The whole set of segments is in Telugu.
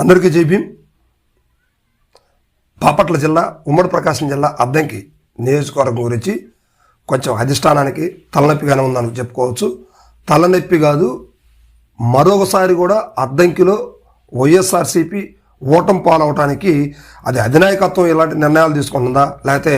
అందరికీ జైభీం బాపట్ల జిల్లా ఉమ్మడి ప్రకాశం జిల్లా అద్దంకి నియోజకవర్గం గురించి కొంచెం అధిష్టానానికి తలనొప్పిగానే ఉందని చెప్పుకోవచ్చు. తలనొప్పి కాదు మరొకసారి కూడా అద్దంకిలో వైఎస్ఆర్సీపీ ఓటం పాలవటానికి అది అధినాయకత్వం ఎలాంటి నిర్ణయాలు తీసుకుంటుందా? లేకపోతే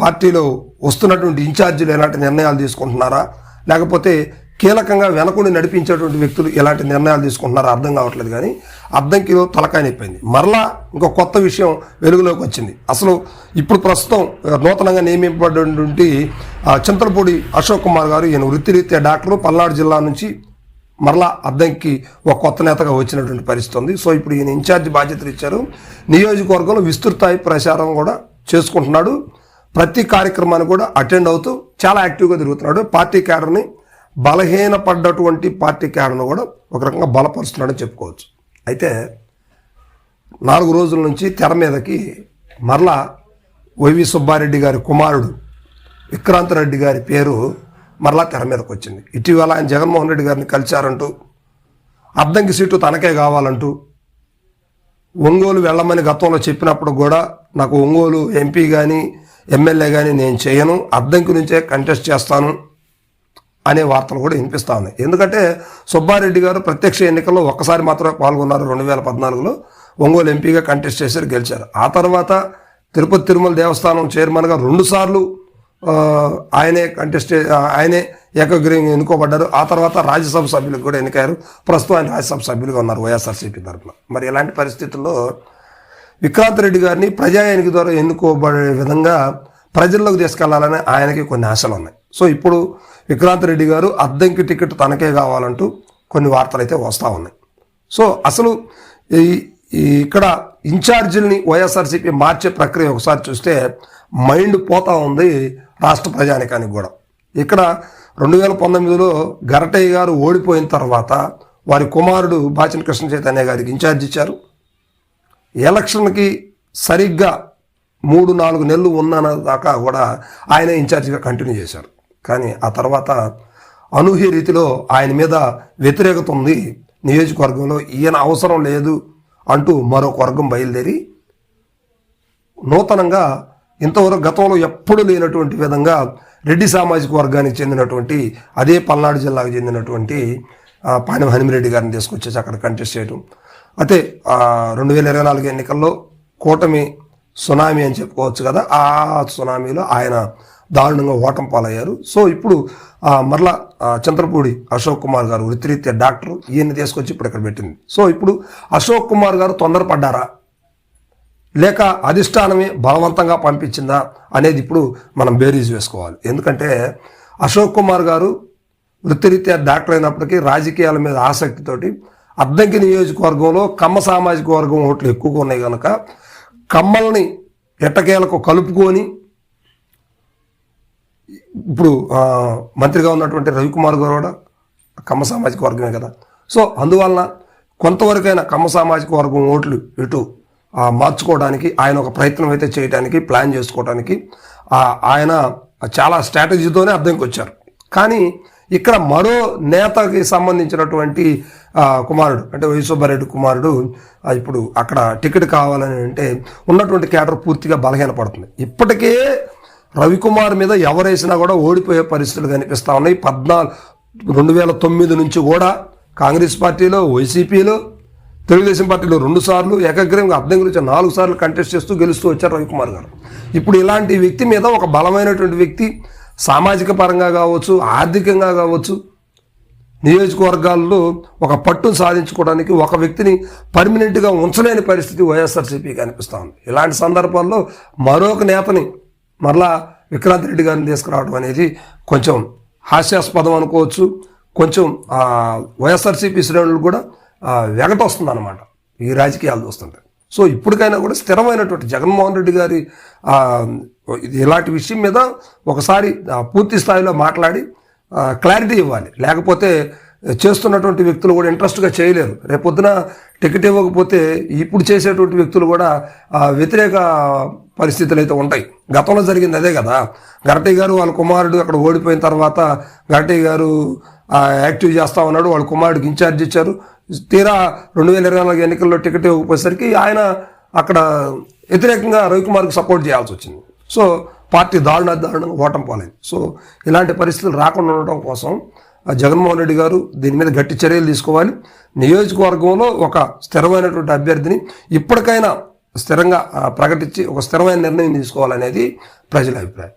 పార్టీలో వస్తున్నటువంటి ఇన్ఛార్జీలు ఎలాంటి నిర్ణయాలు తీసుకుంటున్నారా? లేకపోతే కీలకంగా వెనకుండి నడిపించేటువంటి వ్యక్తులు ఎలాంటి నిర్ణయాలు తీసుకుంటున్నారో అర్థం కావట్లేదు కానీ అర్థంకి తలకాయ నొప్పింది. మరలా ఇంకో కొత్త విషయం వెలుగులోకి వచ్చింది. అసలు ఇప్పుడు ప్రస్తుతం నూతనంగా నియమింపబడినటువంటి చింతలపూడి అశోక్ కుమార్ గారు ఈయన వృత్తిరీత్యా డాక్టరు. పల్నాడు జిల్లా నుంచి మరలా అద్దంకి ఒక కొత్త నేతగా వచ్చినటువంటి పరిస్థితి ఉంది. సో ఇప్పుడు ఈయన ఇన్ఛార్జ్ బాధ్యతలు ఇచ్చారు. నియోజకవర్గంలో విస్తృతాయి ప్రచారం కూడా చేసుకుంటున్నాడు. ప్రతి కార్యక్రమాన్ని కూడా అటెండ్ అవుతూ చాలా యాక్టివ్గా తిరుగుతున్నాడు. పార్టీ క్యాడర్ని బలహీనపడ్డటువంటి పార్టీ క్యాడర్ను కూడా ఒక రకంగా బలపరుస్తున్నాడని చెప్పుకోవచ్చు. అయితే నాలుగు రోజుల నుంచి తెర మీదకి మరలా వైవి సుబ్బారెడ్డి గారి కుమారుడు విక్రాంత్ రెడ్డి గారి పేరు మరలా తెర మీదకి వచ్చింది. ఇటీవల ఆయన జగన్మోహన్ రెడ్డి గారిని కలిశారంటూ అద్దంకి సీటు తనకే కావాలంటూ ఒంగోలు వెళ్ళమని గతంలో చెప్పినప్పుడు కూడా నాకు ఒంగోలు ఎంపీ కానీ ఎమ్మెల్యే కానీ నేను చేయను అద్దంకి నుంచే కంటెస్ట్ చేస్తాను అనే వార్తలు కూడా వినిపిస్తా ఉన్నాయి. ఎందుకంటే సుబ్బారెడ్డి గారు ప్రత్యక్ష ఎన్నికల్లో ఒక్కసారి మాత్రమే పాల్గొన్నారు రెండు వేల పద్నాలుగులో. ఒంగోలు ఎంపీగా కంటెస్ట్ చేశారు గెలిచారు. ఆ తర్వాత తిరుపతి తిరుమల దేవస్థానం చైర్మన్గా రెండుసార్లు ఆయనే కంటెస్ట్ ఆయనే ఏకగ్రీవంగా ఎన్నుకోబడ్డారు. ఆ తర్వాత రాజ్యసభ సభ్యులకు కూడా ఎన్నికయ్యారు. ప్రస్తుతం ఆయన రాజ్యసభ సభ్యులుగా ఉన్నారు వైఎస్ఆర్సీపీ తరఫున మరి ఇలాంటి పరిస్థితుల్లో విక్రాంత్ రెడ్డి గారిని ప్రజా ఎన్నిక ద్వారా ఎన్నుకోబడే విధంగా ప్రజల్లోకి తీసుకెళ్ళాలని ఆయనకి కొన్ని ఆశలు ఉన్నాయి సో ఇప్పుడు విక్రాంత్ రెడ్డి గారు అద్దంకి టికెట్ తనకే కావాలంటూ కొన్ని వార్తలు అయితే వస్తూ ఉన్నాయి. సో అసలు ఈ ఈ ఇక్కడ ఇన్ఛార్జీలని వైఎస్ఆర్సీపీ మార్చే ప్రక్రియ ఒకసారి చూస్తే మైండ్ పోతా ఉంది రాష్ట్ర ప్రజానికానికి కూడా. ఇక్కడ రెండు వేల పంతొమ్మిదిలో గరటయ్య గారు ఓడిపోయిన తర్వాత వారి కుమారుడు బాచిన కృష్ణ చైతన్య గారికి ఇన్ఛార్జ్ ఇచ్చారు. ఎలక్షన్కి సరిగ్గా మూడు నాలుగు నెలలు ఉన్న దాకా కూడా ఆయన ఇన్ఛార్జిగా కంటిన్యూ చేశారు. కానీ ఆ తర్వాత అనూహ్య రీతిలో ఆయన మీద వ్యతిరేకత ఉంది. నియోజకవర్గంలో ఈయన అవసరం లేదు అంటూ మరొక వర్గం బయలుదేరి నూతనంగా ఇంతవరకు గతంలో ఎప్పుడు లేనటువంటి విధంగా రెడ్డి సామాజిక వర్గానికి చెందినటువంటి అదే పల్నాడు జిల్లాకు చెందినటువంటి ఆ, పాణెం హనిమిరెడ్డి గారిని తీసుకొచ్చేసి అక్కడ కంటెస్ట్ చేయడం అయితే రెండు వేల ఇరవై నాలుగు ఎన్నికల్లో కూటమి సునామీ అని చెప్పుకోవచ్చు కదా ఆ సునామీలో ఆయన దారుణంగా ఓటం పాలయ్యారు. సో ఇప్పుడు మరలా చంద్రపూడి అశోక్ కుమార్ గారు వృత్తిరీత్యా డాక్టర్ ఈయన్ని తీసుకొచ్చి ఇప్పుడు ఇక్కడ పెట్టింది. సో ఇప్పుడు అశోక్ కుమార్ గారు తొందరపడ్డారా? లేక అధిష్టానమే బలవంతంగా పంపించిందా అనేది ఇప్పుడు మనం బేరీజ్ వేసుకోవాలి. ఎందుకంటే అశోక్ కుమార్ గారు వృత్తిరీత్యా డాక్టర్ అయినప్పటికీ రాజకీయాల మీద ఆసక్తితోటి అద్దంకి నియోజకవర్గంలో కమ్మ సామాజిక వర్గం ఓట్లు ఎక్కువగా ఉన్నాయి కనుక కమ్మల్ని ఎట్టకేలకు కలుపుకొని ఇప్పుడు మంత్రిగా ఉన్నటువంటి రవికుమార్ గారు కూడా కమ్మ సామాజిక వర్గమే కదా. సో అందువలన కొంతవరకైనా కమ్మ సామాజిక వర్గం ఓట్లు ఇటు మార్చుకోవడానికి ఆయన ఒక ప్రయత్నం అయితే చేయడానికి ప్లాన్ చేసుకోవడానికి ఆయన చాలా స్ట్రాటజీతోనే అర్థంకి వచ్చారు కానీ ఇక్కడ మరో నేతకి సంబంధించినటువంటి కుమారుడు అంటే వైశ్వభారెడ్డి కుమారుడు ఇప్పుడు అక్కడ టికెట్ కావాలని అంటే ఉన్నటువంటి కేటర్ పూర్తిగా బలహీనపడుతుంది. ఇప్పటికే రవికుమార్ మీద ఎవరేసినా కూడా ఓడిపోయే పరిస్థితులు కనిపిస్తూ ఉన్నాయి. పద్నాలుగు రెండు వేల తొమ్మిది నుంచి కూడా కాంగ్రెస్ పార్టీలో వైసీపీలో తెలుగుదేశం పార్టీలో రెండు సార్లు ఏకగ్రీవంగా అర్థం గురించి నాలుగు సార్లు కంటెస్ట్ చేస్తూ గెలుస్తూ వచ్చారు రవికుమార్ గారు. ఇప్పుడు ఇలాంటి వ్యక్తి మీద ఒక బలమైనటువంటి వ్యక్తి సామాజిక పరంగా కావచ్చు ఆర్థికంగా కావచ్చు నియోజకవర్గాల్లో ఒక పట్టును సాధించుకోవడానికి ఒక వ్యక్తిని పర్మనెంట్గా ఉంచలేని పరిస్థితి వైఎస్ఆర్సీపీ కనిపిస్తూ ఉంది ఇలాంటి సందర్భాల్లో మరొక నేతని మరలా విక్రాంత్ రెడ్డి గారిని తీసుకురావడం అనేది కొంచెం హాస్యాస్పదం అనుకోవచ్చు. కొంచెం వైఎస్ఆర్సీపీ శ్రేణులు కూడా వెగటొస్తుంది అనమాట ఈ రాజకీయాలు చూస్తుంటే. సో ఇప్పటికైనా కూడా స్థిరమైనటువంటి జగన్మోహన్ రెడ్డి గారి ఇలాంటి విషయం మీద ఒకసారి పూర్తి స్థాయిలో మాట్లాడి క్లారిటీ ఇవ్వాలి. లేకపోతే చేస్తున్నటువంటి వ్యక్తులు కూడా ఇంట్రెస్ట్గా చేయలేరు. రేపొద్దున టికెట్ ఇవ్వకపోతే ఇప్పుడు చేసేటువంటి వ్యక్తులు కూడా వ్యతిరేక పరిస్థితులు అయితే ఉంటాయి. గతంలో జరిగింది అదే కదా. గరటి గారు వాళ్ళ కుమారుడు అక్కడ ఓడిపోయిన తర్వాత గరటి గారు యాక్టివ్ చేస్తా ఉన్నాడు. వాళ్ళ కుమారుడికి ఇన్ఛార్జ్ ఇచ్చారు. తీరా రెండు వేల ఇరవై నాలుగు ఎన్నికల్లో టికెట్ ఇవ్వకపోయేసరికి ఆయన అక్కడ వ్యతిరేకంగా రవికుమార్కి సపోర్ట్ చేయాల్సి వచ్చింది. సో పార్టీ దారుణ దారుణంగా ఓటం పోలేదు. సో ఇలాంటి పరిస్థితులు రాకుండా ఉండటం కోసం జగన్మోహన్ రెడ్డి గారు దీని మీద గట్టి చర్యలు తీసుకోవాలి. నియోజకవర్గంలో ఒక స్థిరమైనటువంటి అభ్యర్థిని ఇప్పటికైనా స్థిరంగా ప్రకటించి ఒక స్థిరమైన నిర్ణయం తీసుకోవాలనేది ప్రజల అభిప్రాయం.